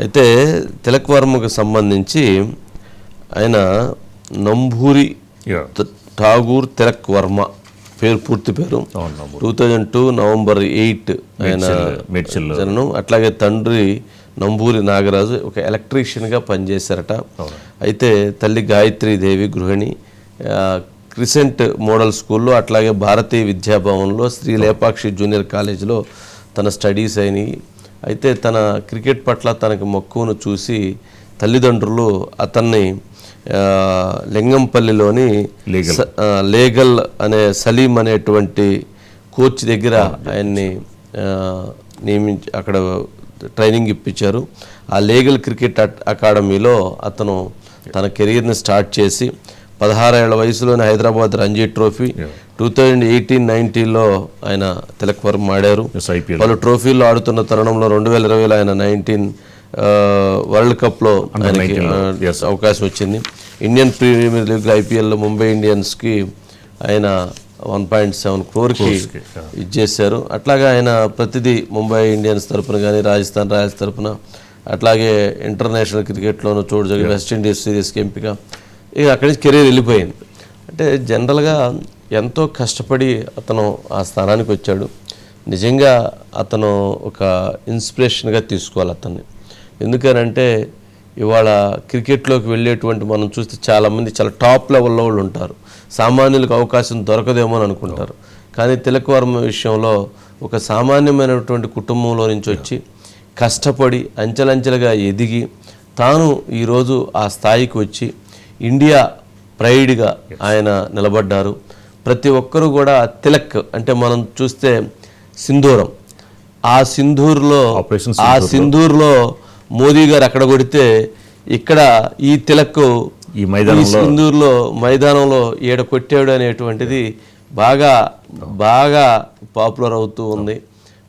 అయితే తిలక్ వర్మకు సంబంధించి ఆయన త- ఠాగూర్ తిలక్ వర్మ పేరు పూర్తి పేరు. Two thousand two November eight ఆయన జననం. అట్లాగే తండ్రి నంబూరి నాగరాజు ఒక ఎలక్ట్రీషియన్గా పనిచేశారట. అయితే తల్లి గాయత్రి దేవి గృహిణి క్రిసెంట్ మోడల్ స్కూల్లో అట్లాగే భారతీయ విద్యాభవన్లో శ్రీ లేపాక్షి జూనియర్ కాలేజీలో తన స్టడీస్ అయినాయి. అయితే తన క్రికెట్ పట్ల తనకు మక్కువను చూసి తల్లిదండ్రులు అతన్ని లింగంపల్లిలోని లీగల్. అనే సలీం అనేటువంటి కోచ్ దగ్గర ఆయన్ని నియమించి అక్కడ ట్రైనింగ్ ఇప్పించారు ఆ లీగల్ క్రికెట్ అకాడమీలో అతను తన కెరీర్ని స్టార్ట్ చేసి పదహారేళ్ళ వయసులోనే Hyderabad Ranji trophy. Two thousand eighteen నైన్టీన్లో ఆయన తిలక్ వర్మ ఆడారు పలు ట్రోఫీల్లో ఆడుతున్న తరుణంలో రెండు వేల ఇరవైలో ఆయన నైన్టీన్ వరల్డ్ కప్లో ఆయనకి అవకాశం వచ్చింది. ఇండియన్ ప్రీమియర్ లీగ్ ఐపీఎల్లో ముంబై ఇండియన్స్కి ఆయన వన్ పాయింట్ సెవెన్ క్రోర్కి ఇచ్చేశారు. అట్లాగే ఆయన ప్రతిదీ ముంబై ఇండియన్స్ తరపున కానీ రాజస్థాన్ రాయల్స్ తరపున అట్లాగే ఇంటర్నేషనల్ క్రికెట్లోనూ చోటు జరిగి వెస్టిండీస్ సిరీస్కి ఎంపిక. ఇక అక్కడి నుంచి కెరీర్ వెళ్ళిపోయింది. అంటే జనరల్గా ఎంతో కష్టపడి అతను ఆ స్థానానికి వచ్చాడు. నిజంగా అతను ఒక ఇన్స్పిరేషన్గా తీసుకోవాలి అతన్ని. ఎందుకనంటే ఇవాళ క్రికెట్లోకి వెళ్ళేటువంటి మనం చూస్తే చాలామంది చాలా టాప్ లెవెల్లో వాళ్ళు ఉంటారు. సామాన్యులకు అవకాశం దొరకదేమో అని అనుకుంటారు. కానీ తిలక్ వర్మ విషయంలో ఒక సామాన్యమైనటువంటి కుటుంబంలో నుంచి వచ్చి కష్టపడి అంచెలంచెలుగా ఎదిగి తాను ఈరోజు ఆ స్థాయికి వచ్చి ఇండియా ప్రైడ్గా ఆయన నిలబడ్డారు. ప్రతి ఒక్కరూ కూడా తిలక్ అంటే మనం చూస్తే సింధూరం. ఆ సింధూర్లో ఆ సింధూర్లో. మోదీ గారు అక్కడ కొడితే ఇక్కడ ఈ తిలక్ ఈ సింధూర్లో మైదానంలో ఈడ కొట్టాడు అనేటువంటిది బాగా బాగా పాపులర్ అవుతూ ఉంది.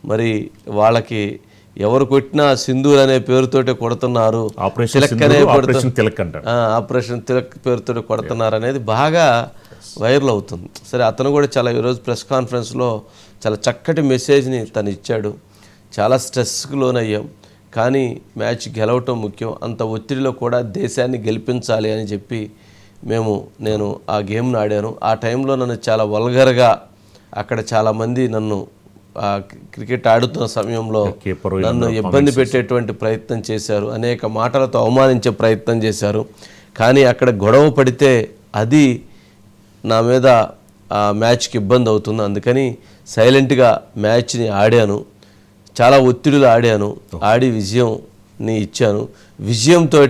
మరి వాళ్ళకి ఎవరు కొట్టినా సింధూర్ అనే పేరుతోటే కొడుతున్నారు. ఆపరేషన్ తిలక్ ఆపరేషన్ తిలక్ పేరుతో కొడుతున్నారు అనేది బాగా వైరల్ అవుతుంది. సరే అతను కూడా చాలా ఈరోజు ప్రెస్ కాన్ఫరెన్స్లో చాలా చక్కటి మెసేజ్ని తను ఇచ్చాడు. చాలా స్ట్రెస్కి లోనయ్యాం. కానీ మ్యాచ్ గెలవటం ముఖ్యం. అంత ఒత్తిడిలో కూడా దేశాన్ని గెలిపించాలి అని చెప్పి మేము నేను ఆ గేమ్ను ఆడాను. ఆ టైంలో నన్ను చాలా వల్గర్గా అక్కడ చాలామంది నన్ను క్రికెట్ ఆడుతున్న సమయంలో నన్ను ఇబ్బంది పెట్టేటువంటి ప్రయత్నం చేశారు. అనేక మాటలతో అవమానించే ప్రయత్నం చేశారు. కానీ అక్కడ గొడవ పడితే అది నా మీద ఆ మ్యాచ్కి ఇబ్బంది అవుతుంది. అందుకని సైలెంట్గా మ్యాచ్ని ఆడాను. చాలా ఒత్తిడిలో ఆడాను. ఆడి విజయంని ఇచ్చాను. విజయంతో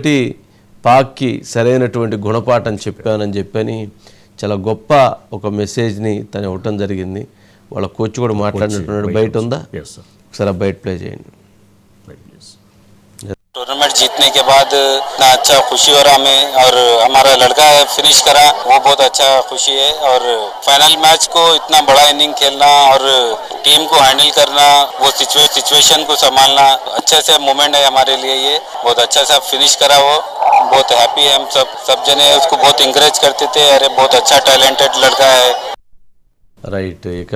పాక్కి సరైనటువంటి గుణపాఠం చెప్పానని చెప్పని చాలా గొప్ప ఒక మెసేజ్ని తను ఇవ్వటం జరిగింది. వాళ్ళ కోచ్ కూడా మాట్లాడినట్టున్నాడు బయట ఉందా ఎస్ సార్ ఒకసారి ఆ బయట ప్లే చేయండి टूर्नामेंट जीतने के बाद इतना अच्छा खुशी हो रहा हमें और हमारा लड़का है फिनिश करा वो बहुत अच्छा खुशी है और फाइनल मैच को इतना बड़ा इनिंग खेलना और टीम को हैंडल करना वो सिचुएशन को संभालना अच्छे से मोमेंट है हमारे लिए ये बहुत अच्छा सा फिनिश करा वो बहुत हैप्पी है हम सब सब जने उसको बहुत इंकरेज करते थे अरे बहुत अच्छा टैलेंटेड लड़का है రైట్ ఇక